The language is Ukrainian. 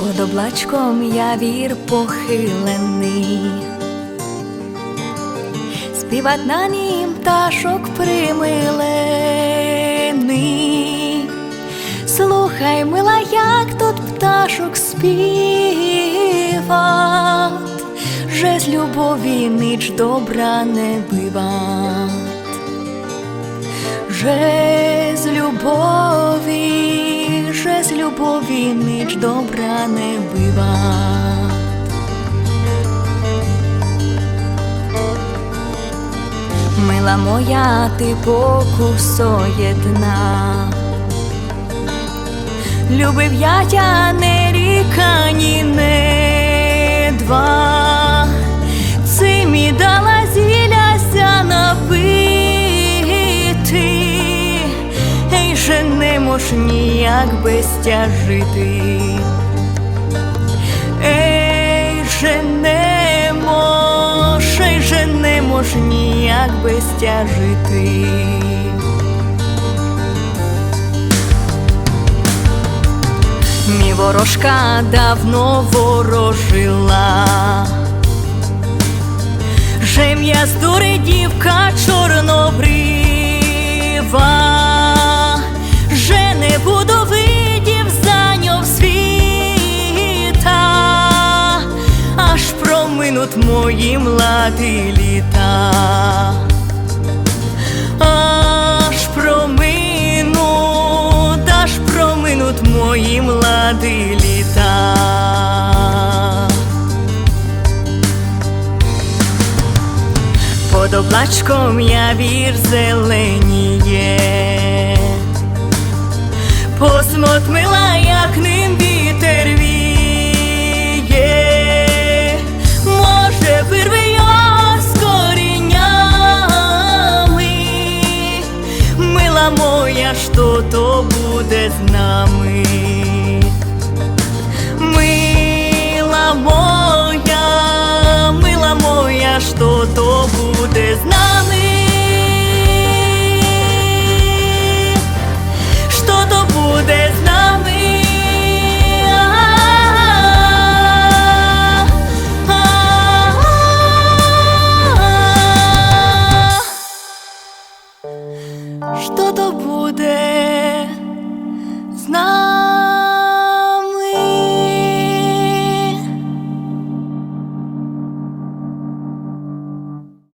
Под облачком явір похилений, співать на нім пташок примилений. Слухай, мила, як тут пташок співат, же з любові ніч добра не биват. Же з любові, любові ніч добра не бива. Мила моя, ти покусоєдна. Любив я тя не ріка, ні не два. Же ніяк без тя. Ей, же не мож, ей, не мож ніяк без тя жити. Мій ворожка давно ворожила. Жем'я здури дівка проминуть мої младі літа. Аж проминуть, аж проминуть мої младі літа. Под облачком я вір зеленіє, посмот коріннями, мила моя, що то буде з нами. буде. Знати